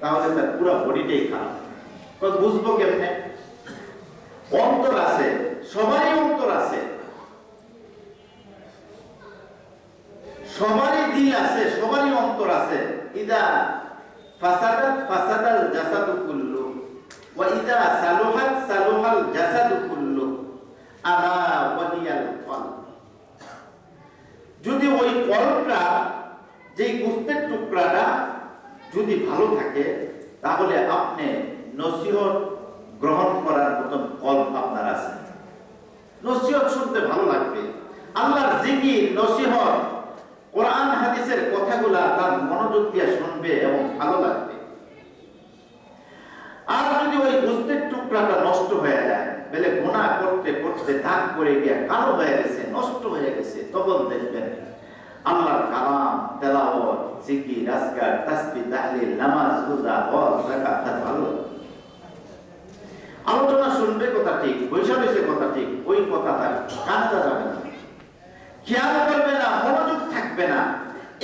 তাহলে তার পুরো বডিটাই খারাপ। বুঝব কেমনে? অন্তর আছে, সবারই অন্তর আছে। সবারই দিল আছে, সবারই অন্তর আছে। ইদা ফাসাদাত ফাসাদাল জাসাদু কুল্লু, ওয়া ইদা সালুহাত সালুহাল জাসাদু কুল্লু, আলা ওয়াহিয়াল কলব। যদি ওই কলবটা, যেই গোস্তের টুকরাটা যদি ভালো থাকে, তাহলে আপনি নসিহত গ্রহণ করার মতন কলব আপনার আছে। নসিহত শুনতে ভালো লাগবে। আল্লাহর জিকির, নসিহত কোরআন, হাদিসের কথাগুলা তার মনোযোগ দিয়ে শুনবে এবং ভালো লাগবে। আর যদি ওই গোস্তের টুকরাটা নষ্ট হয়ে যায়, বলে গুণা করতে করতে দাগ করে গিয়ে কালো হয়ে গেছে, নষ্ট হয়ে গেছে, তখন দেখবেন আল্লাহর কালাম, তেলাওয়াত জিকির আজকার তাসবিহ, তাহলিল, নামাজ, রোজা, হজ, যাকাত ভালো। আলোচনা শুনবে কথা ঠিক বৈশা বৈশে কথা ঠিক, ওই কথা তার কানটা যাবে না। খেয়াল করবে না, মনোযোগ থাকবে না।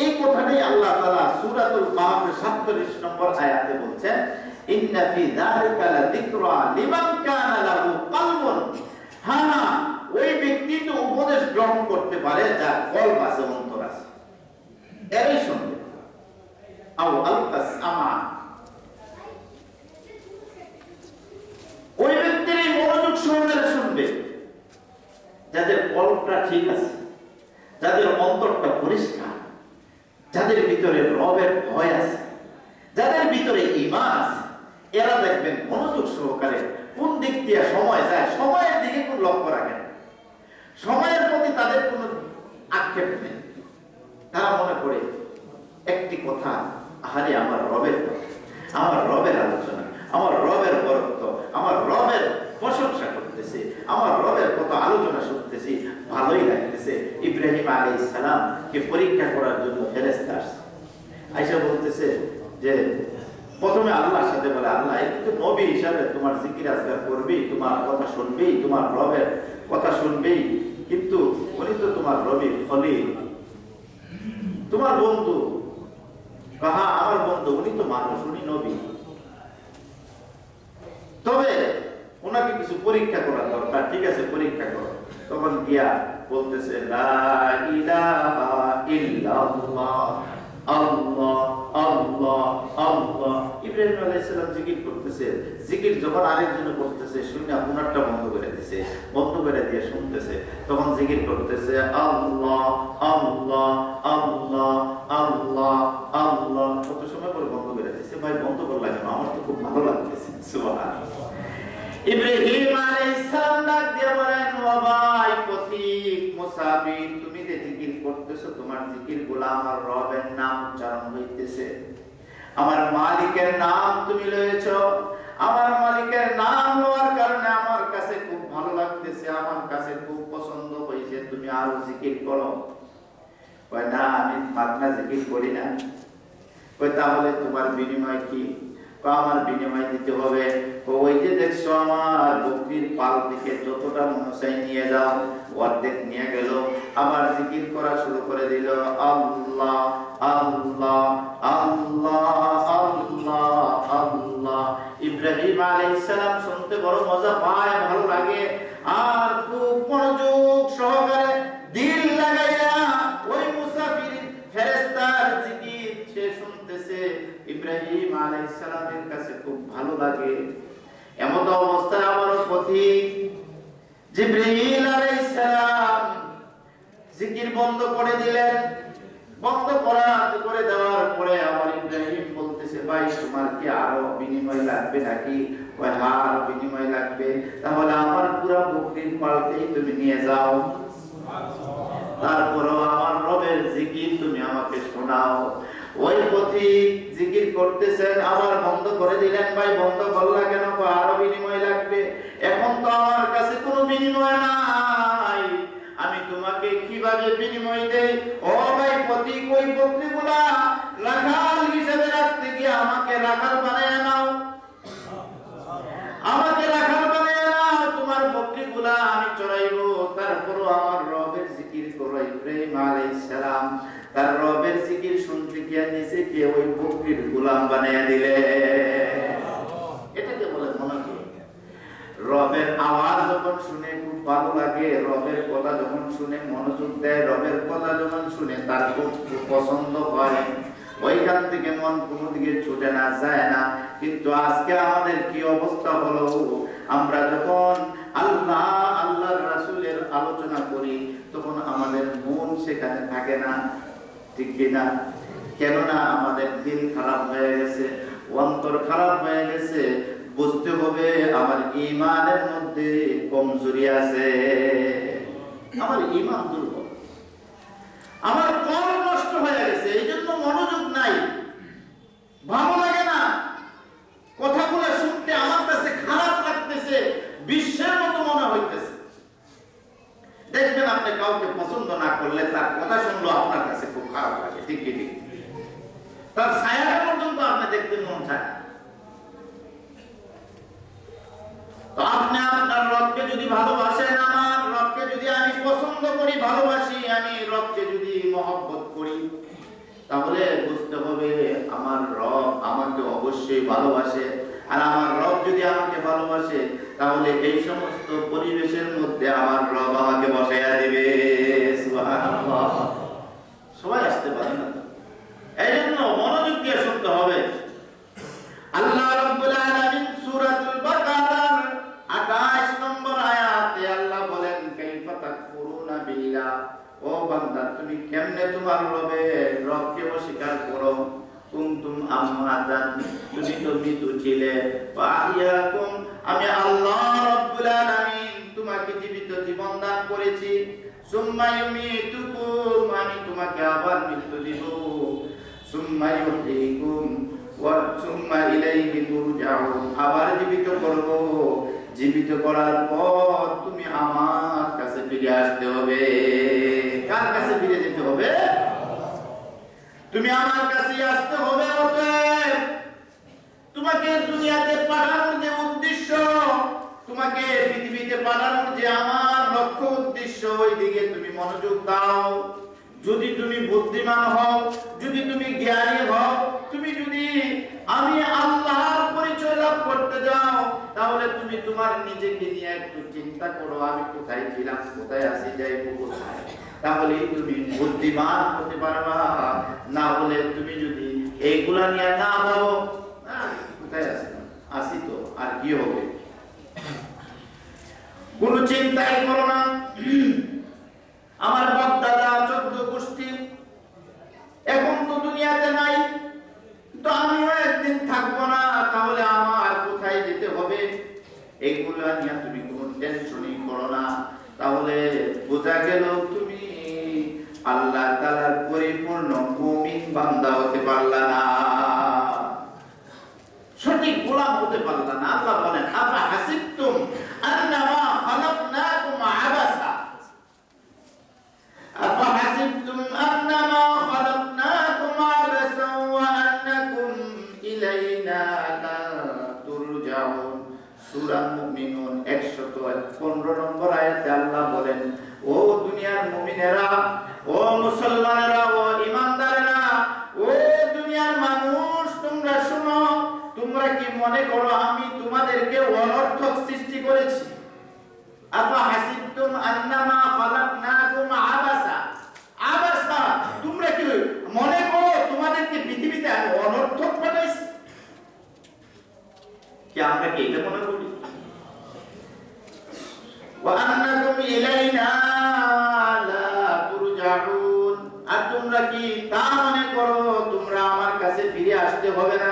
এই কথাটাই আল্লাহ তাআলা সূরাতুল কাহফের 47 নম্বর আয়াতে বলছেন, ইন্না ফি যালিকা লাযিকরা লিমান কানা লাহু কলবুন। হ্যাঁ ওই ব্যক্তি তো উপদেশ গ্রহণ করতে পারে যার কলব আছে, অন্তর আছে। এরাই আও আলকাস আমা ওই ব্যক্তির এই মনোযোগ সহকারে শুনবে। যাদের কল্পটা ঠিক আছে, যাদের অন্তরটা পরিষ্কার, যাদের ভিতরে রবের ভয় আছে, যাদের ভিতরে ইমান আছে, এরা দেখবেন মনোযোগ সহকারে কোন দিক দিয়ে সময় যায়, সময়ের দিকে কোন লক্ষ্য রাখেন। সময়ের প্রতি তাদের কোনো আক্ষেপ নেই। তারা মনে করে, একটি কথা আহারে, আমার রবের আমার রবের আলোচনা, আমার রবের বরত্ব, আমার রবের প্রশংসা করতেছে, আমার রবের কত আলোচনা শুনতেছি, ভালোই লাগতেছে। ইব্রাহিম আলী সালামকে পরীক্ষা করার জন্য ফেরেস্তা আসছে। আইসা বলতেছে যে, প্রথমে আল্লাহর সাথে বলে, আল্লাহ তো নবী হিসাবে তোমার জিকির আজগার করবি, তোমার কথা শুনবি, তোমার রবের কথা শুনবি, কিন্তু উনি তো তোমার রবি খলিল। তোমার বন্ধু কাহা আমার বন্ধু উনি তো মানুষ উনি নবী তবে ওনাকে কিছু পরীক্ষা করা দরকার ঠিক আছে পরীক্ষা করো তখন গিয়া বলতেছে লা ইলাহা ইল্লাল্লাহ আল্লাহ আল্লাহ আল্লাহ। ইব্রাহিম আলাইহিস সালাম জিকির করতেছে। জিকির যখন আরেকজন করতেছে শুনে ওনারটা বন্ধ করে দিছে, বন্ধ করে দিয়ে শুনতেছে। তখন জিকির করতেছে, আল্লাহ আল্লাহ আল্লাহ আল্লাহ আল্লাহ। কত সময় পরে বন্ধ করে দিছে? ভাই, বন্ধ করলা কেন আমার তো খুব ভালো লাগতেছে। সুবহানাল্লাহ। ইব্রাহিম আলাইহিস সালাম ডাক দিয়ে বলেন, ও ভাই পথিক মুসাফির করতেছো তোমার জিকিরগুলা আমার রবের নাম উচ্চারণ হইতেছে। আমার মালিকের নাম তুমি লয়েছো। আমার মালিকের নাম হওয়ার কারণে আমার কাছে খুব ভালো লাগতেছে, আমার কাছে খুব পছন্দ হয়েছে, তুমি আরও জিকির করো। কয়, না, আমি মাগনা জিকির করি না। কয়, তাহলে তোমার বিনিময় কি? আমার বিনিময় দিতে হবে। ওই যে দেখছ আমার বকরির পাল থেকে যতটা মনসাই নিয়ে যাও, অর্ধেক নিয়ে গেল। আবার জিকির করা শুরু করে দিল, আল্লাহ আল্লাহ আল্লাহ আল্লাহ আল্লাহ। ইব্রাহিম আলাইহিস সালাম শুনতে বড় মজা পায়, ভালো লাগে। আর খুব মনোযোগ সহকারে দিল লাগাইয়া ইব্রাহিম আলাইহিস সালামের কাছে খুব ভালো লাগে। এমন অবস্থায় আমার পথিক জিব্রাইল আলাইহিস সালাম জিকির বন্ধ করে দিলেন। বন্ধ করা করে দেওয়ার পরে আমার ইব্রাহিম বলতেছে, ভাই, তোমার কি আরও বিনিময় লাগবে নাকি? ওই হার বিনিময় লাগবে। তাহলে আমার পুরো বকরির পালতেই তুমি নিয়ে যাও। তারপরও আমার রবের জিকির তুমি আমাকে শোনাও। ওই পথিক জিকির করতেছেন, আবার বন্ধ করে দিলেন ভাই, বন্ধ করলা কেন? আরও বিনিময় লাগবে। এখন তো আমার কাছে কোনো বিনিময় নাই। আমি তোমাকে কীভাবে বিনিময় দেই? ও ভাই পথিক ওই বকরিগুলা? রাখাল হিসেবে রাখতে গিয়ে আমাকে রাখাল বানায় নাও। দিয়ে ওই মুক্তির গোলাম বানিয়ে দিলে এটাকে বলে মনাকে রবের আওয়াজ যখন শুনে খুব ভালো লাগে রবের কথা যখন শুনে মনোযোগ দেয় রবের কথা যখন শুনে তার খুব পছন্দ হয় ওইখান থেকে মন কোনো দিকে ছুটে না যায় না কিন্তু আজকে আমাদের কি অবস্থা হলো আমরা যখন আল্লাহ আল্লাহর রাসুলের আলোচনা করি তখন আমাদের মন সেখানে থাকে না ঠিক কিনা কেননা আমাদের দিন খারাপ হয়ে গেছে, অন্তর খারাপ হয়ে গেছে, বুঝতে হবে আমার ইমানের মধ্যে কমজোরি আছে। আমার ইমান দুর্বল। আমার কল নষ্ট হয়ে গেছে, এই জন্য মনোযোগ নাই। ভালো লাগে না। কথা কথাগুলো শুনতে আমার কাছে খারাপ লাগতেছে, বিশ্বের মতো মনে হইতেছে। দেখবেন আপনি কাউকে পছন্দ না করলে তার কথা শুনলো আপনার কাছে খুব খারাপ লাগে, ঠিক ঠিক? তার ছায়াটা পর্যন্ত আপনি দেখতে মন চায়। আপনি আপনার রবকে যদি ভালোবাসেন আমার, রবকে যদি আমি পছন্দ করি, ভালোবাসি, আমি রবকে যদি মহব্বত করি, তাহলে বুঝতে হবে আমার রব আমাকে অবশ্যই ভালোবাসে। আর আমার রব যদি আমাকে ভালোবাসে, তাহলে এই সমস্ত পরিবেশের মধ্যে আমার রব আমাকে বসাইয়া দিবে। সবাই আসতে পারে না। এই মনোযোগ দিয়ে শুনতে হবে। আল্লাহ রাব্বুল আলামিন সূরাতুল বাকারার 28 নম্বর আয়াতে আল্লাহ বলেন, কাইফা তাকফুরুনা বিল্লাহ? ও বান্দা, তুমি কেমনে তোমার রবে রবকে অস্বীকার করো? কুনতুম আমওয়াতান তুমি তো মৃত্যু ছিলে। ফাহিয়াকুম আমি আল্লাহ রাব্বুল আলামিন তোমাকে জীবিত জীবন দান করেছি। সুম্মা ইউমিতুকুম, আমি তোমাকে আবার মৃত্যু দিব। আবার জীবিত করব। জীবিত করার পর তুমি আমার কাছে ফিরে আসতে হবে। কার কাছে ফিরে যেতে হবে? তুমি আমার কাছে আসতে হবে অতএব। তোমাকে দুনিয়াতে পাঠানোর যে উদ্দেশ্য, তোমাকে পৃথিবীতে পাঠানোর যে আমার লক্ষ্য উদ্দেশ্য ওই দিকে তুমি মনোযোগ দাও। যদি তুমি বুদ্ধিমান হও, যদি তুমি জ্ঞানী হও, তুমি যদি আমি আল্লাহর পরিচয় লাভ করতে যাও, তাহলে তুমি তোমার নিজেকে নিয়ে একটু চিন্তা করো, আমি কোথায় ছিলাম, কোথায় আসি যাইবো কোথায়? তাহলে তুমি বুদ্ধিমান হতে পারবা। না হলে তুমি যদি এইগুলা নিয়ে না ভাবো কোথায় আসি আসি তো, আর কি হবে? কোন চিন্তাই করো না। আমার বাপ দাদা চোদ্দ এখন তো দুনিয়াতে নাই। তো আমিও একদিন থাকব না, তাহলে আমার কোথায় যেতে হবে? এইগুলো নিয়ে তুমি কোনো টেনশনই করো না। তাহলে বোঝা গেল তুমি আল্লাহ তাআলার পরিপূর্ণ মুমিন বান্দা হতে পারলা না। সঠিক গোলাম হতে পারলা না। আল্লাহ বলেন, আফা আন্নাকুম ইলাইনা লা তুরজাউন আর তোমরা কি তা মনে করো? তোমরা আমার কাছে ফিরে আসতে হবে না।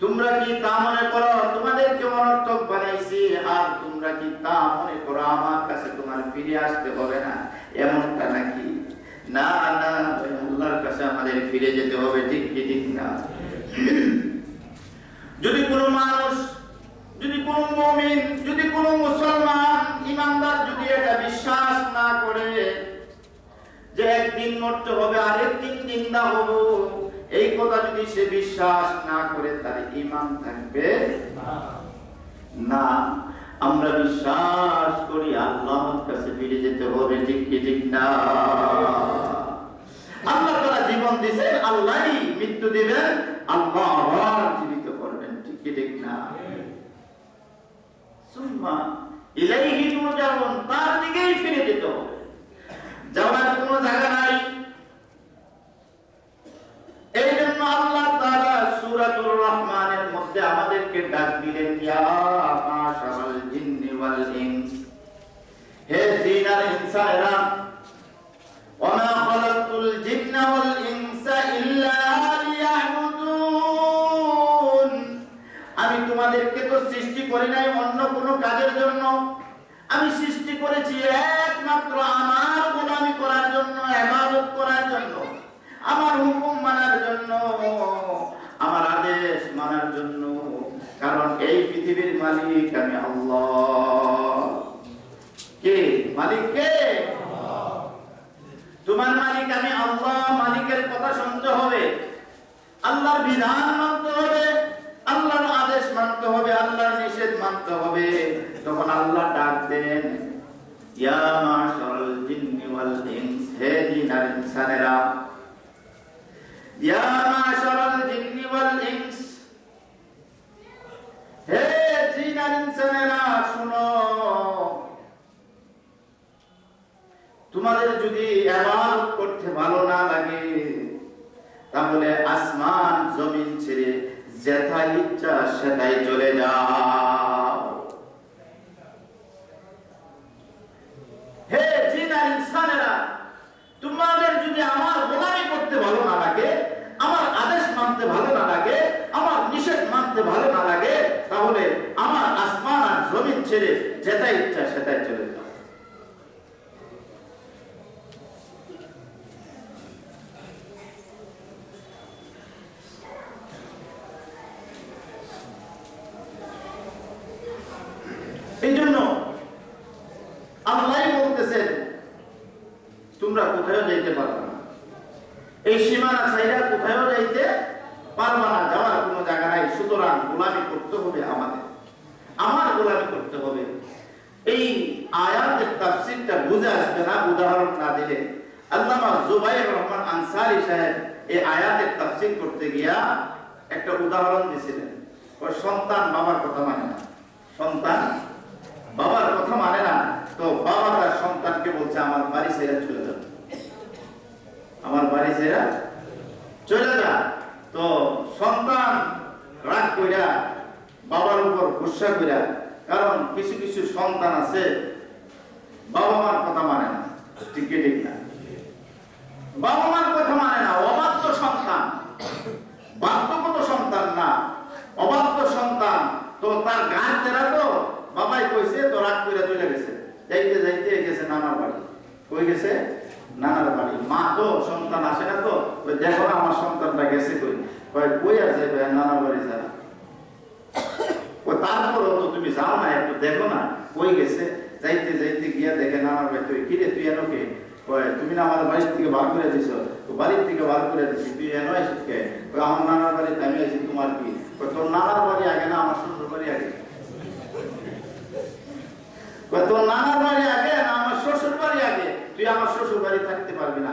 তোমরা কি তা মনে করো? তোমাদেরকে অনর্থক বানাইছি। আর তোমরা কি তা মনে করো? আমার কাছে তোমার ফিরে আসতে হবে না। এমনটা নাকি? না না, আল্লাহর কাছে আমাদের ফিরে যেতে হবে। ঠিক কি, ঠিক না? যদি কোনো মানুষ, যদি কোনো মুমিন কোনো মুসলমান ইমানদার যদি এটা বিশ্বাস না করে যে একদিন মরতে হবে, আরেকদিন জিন্দা হব, এই কথা যদি সে বিশ্বাস না করে তার ইমান থাকবে না। আমরা বিশ্বাস করি আল্লাহর কাছে ফিরে যেতে হবে, ঠিক কি, ঠিক না? আল্লাহ তারা জীবন দিছেন আল্লাহই মৃত্যু দিবেন, আল্লাহ আবার জীবিত করবেন ঠিক কি ঠিক না সুম্মা তার দিকেই ফিরে যেতে যাওয়ার জায়গা নাই। এই জন্য আল্লাহ রহমানের মধ্যে আমাদেরকে ডাক দিলেন হে আর ইনসানেরা করি নাই অন্য কোনো কাজের জন্য। আমি সৃষ্টি করেছি একমাত্র আমার গোলামি করার জন্য ইবাদত করার জন্য, আমার হুকুম মানার জন্য, আমার আদেশ মানার জন্য। কারণ এই পৃথিবীর মালিক আমি আল্লাহ। কে? মালিক কে? তোমার মালিক আমি আল্লাহ, মালিকের কথা শুনতে হবে। আল্লাহর বিধান মানতে হবে। আল্লাহর আদেশ মানতে হবে, আল্লাহর নিষেধ মানতে হবে। তখন আল্লাহ ডাক দেন, ইয়া জিন্নি ওয়াল ইনস, হে জিন ইনসানেরা, ইয়া জিন্নি ওয়াল ইনস, হে ইনসানেরা, শুনো। তোমাদের যদি ইবাদত করতে ভালো না লাগে তাহলে আসমান জমিন ছেড়ে যেথায় ইচ্ছা সেটাই চলে যাও। হে জিন ইনসানেরা, তোমাদের যদি আমার গোলামি করতে ভালো না লাগে, আমার আদেশ মানতে ভালো না লাগে, আমার নিষেধ মানতে ভালো না লাগে, তাহলে আমার আসমান আর জমিন ছেড়ে যেটাই ইচ্ছা সেটাই চলে যাও এই জন্য আল্লাহ বলতেছেন কোথাও যাইতে পারবে না। এই সীমানা ছাইরা কোথাও যাইতে পারবে না, যাওয়ার কোনো জায়গা নাই। সুতরাং গোলামি করতে হবে আমাদের। আমার গোলামি করতে হবে। এই আয়াতের তাফসীরটা বুঝে আসবে না, উদাহরণ না দিলে। আল্লামা জুবাইর রহমান আনসারী সাহেব এই আয়াতের তাফসীর করতে গিয়া একটা উদাহরণ দিয়েছিলেন ওর সন্তান বাবার কথা মানে না। সন্তান? বাবার কথা মানে না। তো বাবা তার সন্তানকে বলছে, আমার বাড়ি ছেড়ে চলে আমার বাড়ি ছেড়ে চলে যা। তো সন্তান রাগ কইরা, বাবার উপর গুসা কইরা, কারণ কিছু কিছু সন্তান আছে বাবা মার কথা মানে না। ঠিক ঠিক না? বাবা মার কথা মানে না, অবাধ্য সন্তান। বাধ্যগত সন্তান না। অবাধ্য সন্তান। তো তার গান তেরা তো বাবাই কইছে তো রাগ কইরা চলে গেছে। যাইতে যাইতে গেছে নানার বাড়ি। কই গেছে? নানার বাড়ি। মা তো, সন্তান আসে না তো? দেখো আমার সন্তানটা গেছে কই? কই কই আছে নানার বাড়ি যা। তারপরও তো তুমি যাও না, একটু দেখো না, কই গেছে? যাইতে যাইতে গিয়া দেখে নানার বাড়ি তুই কিরে, তুই এনো কে? কয় তুমি না আমার বাড়ির থেকে বার করে দিছো? তো বাড়ির থেকে বার করে দিছি, তুই এনো কে? কয় আমার নানার বাড়িতে আমি আছি তোমার কি? তোর নানার বাড়ি আগে না, আমার শ্বশুর বাড়ি আগে? তোর নানার বাড়ি আগে না, আমার শ্বশুর বাড়ি আগে? তুই আমার শ্বশুর বাড়ি থাকতে পারবি না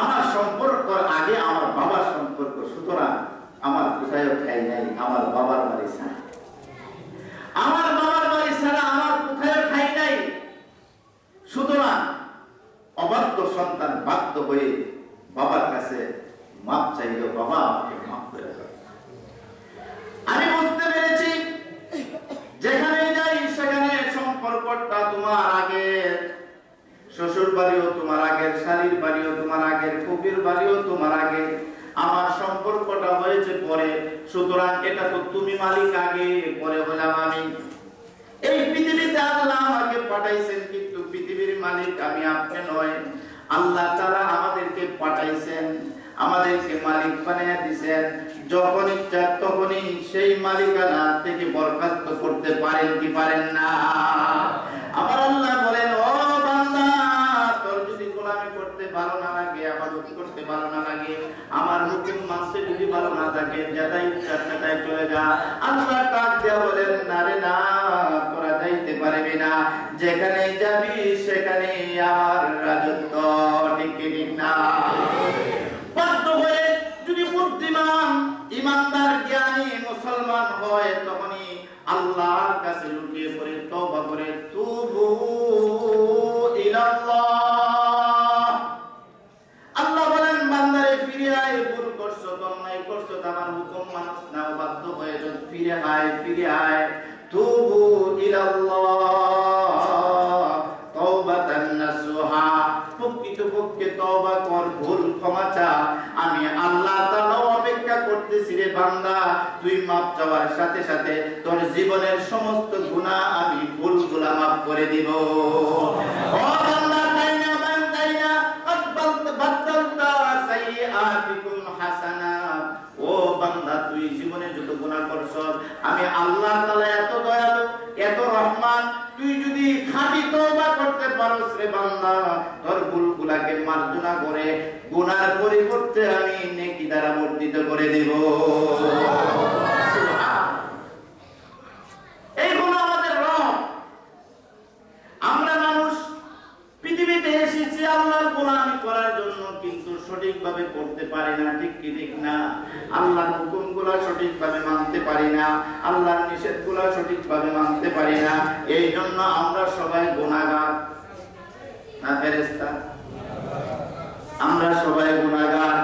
আমার সম্পর্ক আগে আমার বাবার সম্পর্ক, সুতরাং আমার কোথায় খাই নাই, আমার বাবার বাড়ি ছাড়া। আমার বাবার বাড়ি ছাড়া আমার কোথায় খাই নাই। সুতরাং অবাধ্য সন্তান বাধ্য হয়ে বাবার কাছে মাপ চাইল বাবা আমাকে মাপ করে দাও আমি বুঝতে পেরেছি যেখানে যাই সেখানে সম্পর্কটা তোমার আগের শ্বশুর বাড়িও তোমার আগের বাড়িও তোমার আগের বাড়িও তোমার আগে। আমার সম্পর্কটা হয়েছে পরে, সুতরাং এটা তো তুমি মালিক আগে, পরে হলাম আমি। এই পৃথিবীতে আল্লাহ আমাকে পাঠাইছেন, কিন্তু পৃথিবীর মালিক আমি আপনি নয়। আল্লাহ তারা আমাদেরকে পাঠাইছেন, আমাদেরকে মালিক বানিয়ে যখন ইচ্ছা তখনই সেই মালিকানা থেকে বরখাস্ত করতে পারেন কি পারেন না। আমার আল্লাহ বলেন করতে ভালো না লাগে আবাদত করতে ভালো না লাগে, আমার হুকুম মাসে যদি ভালো না থাকে যেটাই ইচ্ছা সেটাই চলে যা। আল্লাহ কাজ দেওয়া বলেন না রে না, তোরা যাইতে পারবি না। যেখানে যাবি, সেখানে আমার রাজত্ব ঠিক ঠিক না? বাধ্য হয়ে যদি বুদ্ধিমান, ইমানদার, জ্ঞানী, মুসলমান হয়, তখনই আল্লাহর কাছে লুকিয়ে পড়ে তবা করে, তুবু ফিরে আয় ফিরে আয় তুবু আমি আল্লাহ অপেক্ষা করতেছি রে বান্দা তুই মাপ সাথে সাথে তোর জীবনের সমস্ত গুনাহ আমি ভুলগুলা মাফ করে দিব না গুনাহ আমি আল্লাহ তাআলা এত দয়ালু, এত রহমান, তুই যদি খাঁটি তওবা করতে পারোস রে বান্দা তোর ভুলগুলাকে মার্জনা করে গুনার পরিবর্তে আমি নেকি দ্বারা বর্ধিত করে দেব। এই হলো আমাদের রব। আমরা মানুষ পৃথিবীতে এসেছি আল্লাহর গোলামি কিন্তু সঠিকভাবে করতে পারি না, ঠিক কি ঠিক না? আল্লাহর হুকুমগুলো সঠিকভাবে মানতে পারি না, আল্লাহর নিষেধগুলো সঠিকভাবে মানতে পারি না এই জন্য আমরা সবাই গুনাহগার। না ফেরেশতা? আমরা সবাই গুনাহগার।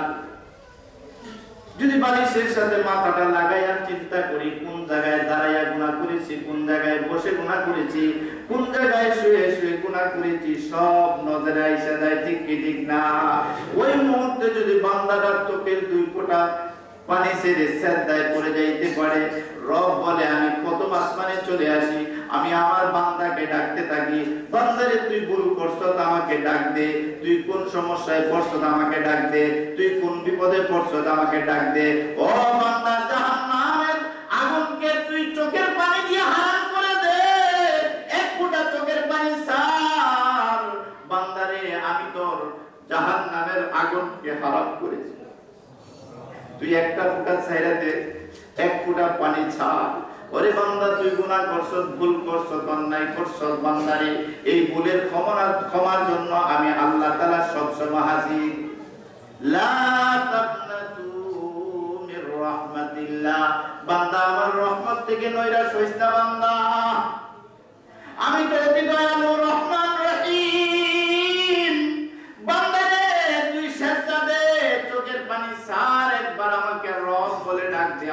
যদি বালিশের সাথে মাথাটা লাগাইয়া চিন্তা করি, কোন জায়গায় দাঁড়াইয়া গুণা করেছি, কোন জায়গায় বসে গুণা করেছি কোন জায়গায় শুয়ে শুয়ে গুণা করেছি সব নজরে আইসা যায় ঠিক কি, ঠিক না? ওই মুহূর্তে যদি বান্দাটার চোখের দুই ফোঁটা পানি পড়ে যাইতে পারে, রব বলে, আমি প্রথম আসমানে চলে আসি, আমি আমার বান্দাকে ডাকতে থাকি। বান্দারে, তুই ভুল করছ আমাকে ডাক দে। তুই কোন সমস্যায় পড়ছো আমাকে ডাক দে। তুই কোন বিপদে পড়ছো আমাকে ডাক দে। ও বান্দা হারাম করেছি? তুই একটা এক পানি ছাড়। ওরে বান্দা, তুই করছস, ভুল অন্যায় বান্দারে, এই ভুলের ক্ষমা ক্ষমার জন্য আমি আল্লাহ তাআলা সব সময় হাজির আমার থেকে বান্দা। আমি তো রহমান?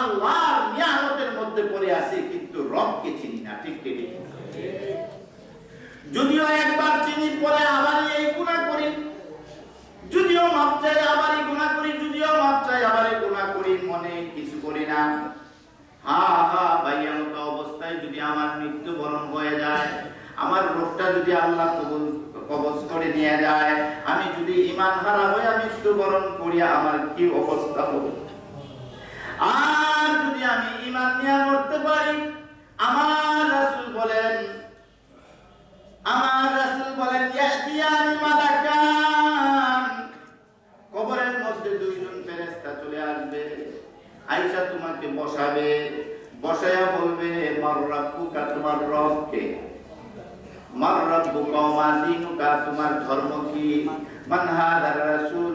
আল্লাহর নিয়ামতের মধ্যে পড়ে আছি, কিন্তু রবকে চিনি না, ঠিক কি যদিও একবার চিনি পরে আবারই এই গুণা করি, যদিও মাপ চাই আবারই গুণা করি, যদিও মাপ চাই আবারই গুণা করি, মনে কিছু করি না। হা হা ভাইয়া মতো অবস্থায় যদি আমার মৃত্যুবরণ হয়ে যায়, আমার রোগটা যদি আল্লাহ কবুল, কবজ করে নিয়ে যায়, আমি যদি ইমান হারা হয়ে মৃত্যুবরণ করি, আমার কি অবস্থা হবে? আর আমি ইমান নিয়ে মরতে পারি। আমার রাসূল বলেন, আমার রাসূল বলেন, ইয়াতিয়ানি মালাকান। কবরের মধ্যে দুইজন ফেরেশতা চলে আসবে। আয়েশা তোমাকে বসাবে, বসায়া বলবে, মার রাব্বুকা তোমার রবকে, মার রাব্বুকা মা দিনুকা, তোমার ধর্ম কি? মান হাদার রাসূল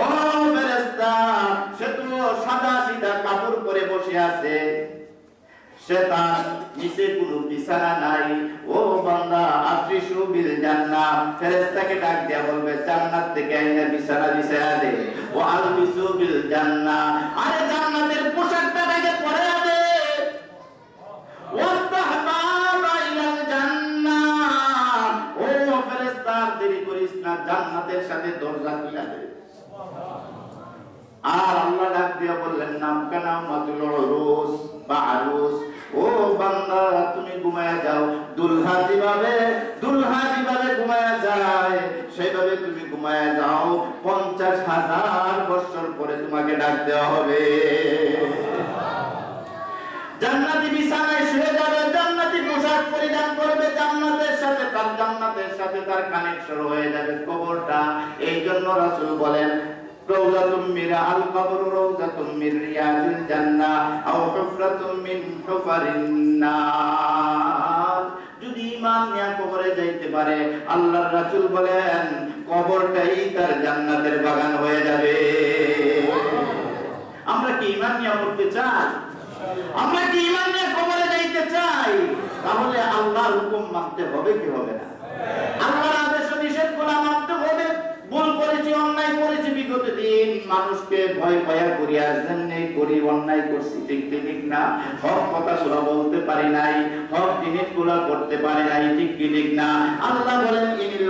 বসে আছে। সে তার নিচে কোনো বিছানা নাই। ও বান্দা আফ্রিসু বিল জান্নাহ ফেরেশতাকে ডাক দিয়া বলবে, জান্নাত থেকে আইনা বিছানা বিছায়া দে। ও আলবিসু বিল জান্নাহ আরে জান্নাতের পোশাকটা আগে পরে দে জান্নাতের সাথে দরজা খুলে দে। আর আল্লাহ ডাক দিয়া বললেন, নাম কানা মাতুল রোজ বা আরুস ও বান্দা, তুমি ঘুমায়া যাও। দুলহা যেভাবে দুলহা যেভাবে ঘুমায়া যায়। সেইভাবে তুমি ঘুমায়া যাও। পঞ্চাশ হাজার বছর পরে তোমাকে ডাক দেওয়া হবে। জান্নাতি বিছানায় শুয়ে যাবে, জান্নাতি পোশাক পরিধান করবে, জান্নাতের সাথে তার জান্নাতের সাথে তার কানেকশন হয়ে যাবে কবরটা। এই জন্য রাসূল বলেন মিন আল কবর রওজাতুম মিন রিয়াজিল জান্নাহ, আও হুফরাতুম মিন হুফারিন নার। যদি ইমান নিয়ে কবরে যাইতে পারে, আল্লাহর রাসূল বলেন, কবরটাই তার জান্নাতের বাগান হয়ে যাবে। আমরা কি ইমান নিয়ে মরতে চাই? আমরা কি ইমান নিয়ে কবরে যাইতে চাই? তাহলে আল্লাহর হুকুম মানতে হবে কি হবে না? আল্লাহর করেছি, অন্যায় করেছি বিগত দিন। মানুষকে ভয় ভয়া করি আসবেন নেই করি, অন্যায় করছি। ঠিক ঠিক না, হক কথা গুলো বলতে পারি নাই, হক জিনিসগুলো করতে পারি নাই, ঠিক ঠিক না। আল্লাহ বলেন, ইনিল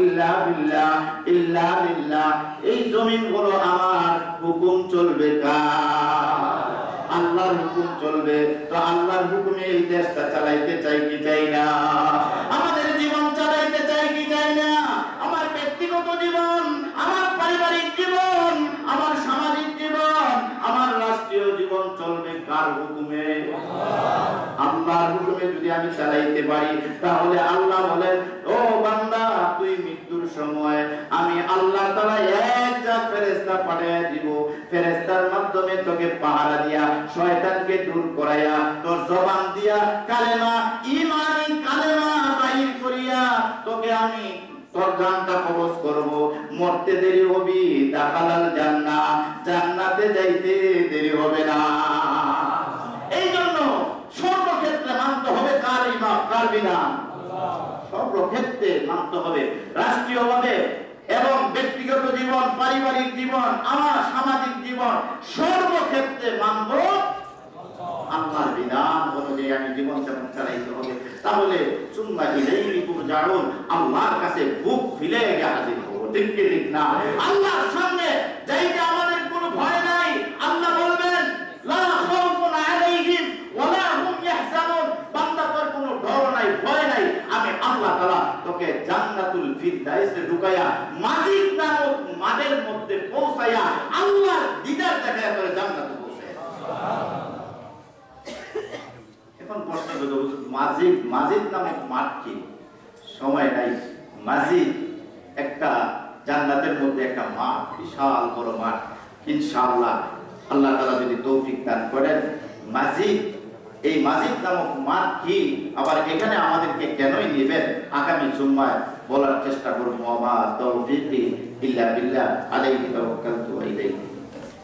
ইল্লা বিল্লাহ, ইল্লা লিল্লাহ এই জমিন হলো আমার হুকুম চলবে কার? আল্লাহর হুকুম চলবে। তো আল্লাহর হুকুমে এই দেশটা চালাইতে চাই কি চাই না? আমাদের যদি আমি চালাইতে পারি, তাহলে আল্লাহ বলেন, ও বান্দা, তুই মৃত্যুর সময় আমি আল্লাহ তাআলা এক যা ফেরেশতা পাঠিয়ে দিব। ফেরেশতার মাধ্যমে তোকে পাহারা দিয়া, শয়তানকে দূর করাইয়া, তোর জবান দিয়া কালেমা ঈমানি কালেমা বাহির করিয়া তোকে আমি জান্নাত যাইতে দেরি হবে না। এই জন্য হবে কার ইমাম, কার সর্বক্ষেত্রে মানতে হবে। রাষ্ট্রীয়ভাবে এবং ব্যক্তিগত জীবন, পারিবারিক জীবন, আমার সামাজিক জীবন, সর্বক্ষেত্রে মানব বিধান আমি জীবন চালাইতে হবে। তাহলে আল্লাহর কাছে বুক ফিলে গিয়ে হাজির হব। ঠিক না? আল্লাহর সামনে যাইতে আমাদের কোনো ভয় নাই আল্লাহ বলবেন লা খাউফুন আলাইহিম ওয়ালা হুম ইয়াহজানুন বান্দা তোর কোনো ডর নাই ভয় নাই আমি আল্লাহ তাআলা তোকে ফিরদাউসে ঢুকায়া মাজিদ নামক মাদের মধ্যে পৌঁছায়া আল্লাহর দিদার দেখায়া তোরে জান্নাতে পৌঁছায়া এখন প্রশ্ন হলো মাজিদ মাজিদ নামক মাঠ কি? সময় নাই। মাজিদ একটা জান্নাতের মধ্যে একটা মাঠ, বিশাল বড় মাঠ। ইনশাআল্লাহ আল্লাহ তাআলা যদি তৌফিক দান করেন মাজিদ এই মাজিদ নামক মাঠ কি? আবার এখানে আমাদেরকে কেনই নেবেন? আগামী জুম্মায় বলার চেষ্টা করব আমা তৌফিকি ইল্লা বিল্লাহ আলাইহি তাওয়াক্কালতু ওয়া